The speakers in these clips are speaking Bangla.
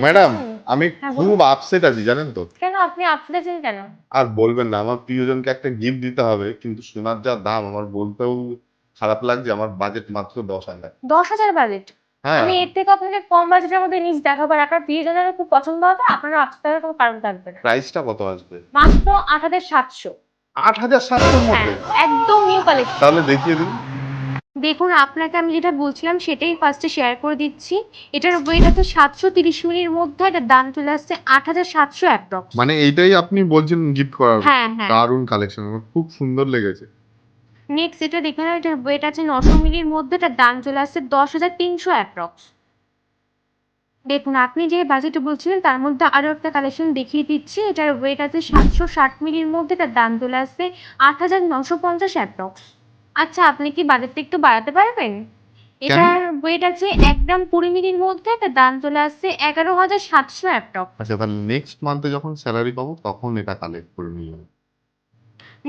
ম্যাডাম আমি হ্যাঁ, খুব আপসেট আছি জানেন তো? কেন? আপনি আপসেটেন কেন? আর বলবেন না আমার প্রিয়জনকে একটা গিফট দিতে হবে কিন্তু সোনার যা দাম আমার বলতেও খারাপ লাগছে আমার বাজেট মাত্র দশ হাজার। দশ হাজার বাজেট হ্যাঁ। আমি এর থেকে আপনাকে কম বাজেটের মধ্যে জিনিস দেখাবো আর আপনার প্রিয়জনের খুব পছন্দ হবে আপনারা আপনার কোনো কারণ থাকবে না। প্রাইসটা কত আসবে? মাত্র আট হাজার সাতশো। আট হাজার সাতশোর হ্যাঁ মধ্যে একদম নিউ কালেকশন তাহলে দেখিয়ে দিন। দেখুন আপনাকে আমি যেটা বলছিলাম সেটাই ফার্স্টে শেয়ার করে দিচ্ছি। এটার ওয়েট আছে সাতশো তিরিশ মিনির মধ্যে এটার দাম চলে আসছে আট হাজার সাতশো অ্যাপ্রক্স মানে এইটাই আপনি বলছেন গিফট করার হ্যাঁ হ্যাঁ। দারুণ কালেকশন আমার খুব সুন্দর লেগেছে। নেক্সট এটা দেখে নাও এটার ওয়েট আছে নশো মিলির মধ্যে এটার দাম চলে আসছে দশ হাজার তিনশো অ্যাপ্রক্স দেখুন আপনি যে বাজেটে বলছিলেন তার মধ্যে আরও একটা কালেকশন দেখিয়ে দিচ্ছি। এটার ওয়েট আছে সাতশো ষাট মিলির মধ্যে এটার দাম চলে আসছে আট হাজার নশো পঞ্চাশ অ্যাপ্রক্স আচ্ছা আপনি কি বাজেটটা একটু বাড়াতে পারবেন? এটার ওয়েট আছে এক গ্রাম কুড়ি মিলির মধ্যে এটার দাম চলে আসছে এগারো হাজার সাতশো অ্যাপ্রক্স আচ্ছা তাহলে নেক্সট মান্থে যখন স্যালারি পাবো তখন এটা কালেক্ট করে নিয়ে যাব।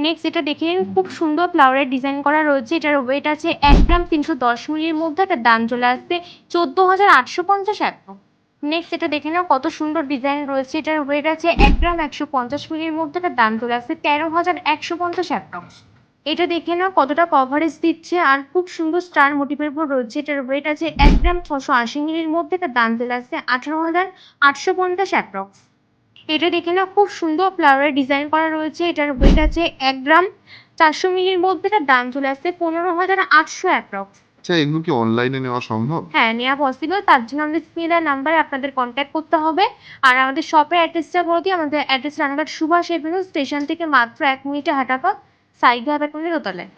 নেক্সট এটা দেখে নিন খুব সুন্দর ফ্লাওয়ারের ডিজাইন করা রয়েছে। এটার ওয়েট আছে এক গ্রাম তিনশো দশ মিলির মধ্যে একটা দাম চলে আসছে চোদ্দ হাজার আটশো পঞ্চাশ একদম নেক্সট এটা দেখে নাও কত সুন্দর ডিজাইন রয়েছে। এটার ওয়েট আছে এক গ্রাম একশো পঞ্চাশ মিলির মধ্যে একটা দাম চলে আসছে তেরো হাজার একশো পঞ্চাশ এক এটা দেখে নাও কতটা কভারেজ দিচ্ছে আর খুব সুন্দর স্টার মোটিভের উপর রয়েছে। এটার ওয়েট আছে এক গ্রাম ছশো আশি মিলির মধ্যে। একটা দাম চলে আসছে আঠারো হাজার আটশো পঞ্চাশ অ্যাপ্রক্স এটা দেখে না খুব সুন্দর ফ্লাওয়ারের ডিজাইন করা রয়েছে। এটার ওয়েট আছে এক গ্রাম চারশো মিলির মধ্যে। এটার দাম চলে আসছে পনেরো হাজার আটশো অ্যাপ্রক্স আচ্ছা এগুলো কি অনলাইনে নেওয়া সম্ভব? হ্যাঁ নেওয়া পসিবল তার জন্য আমাদের স্ক্রিনের নাম্বারে আপনাদের কন্ট্যাক্ট করতে হবে। আর আমাদের শপের অ্যাড্রেসটা বলে দিই। আমাদের address Ranaghat Subhash avenue station থেকে মাত্র এক মিনিটে হাঁটা পথ। হাঁটা করলে দোতলায়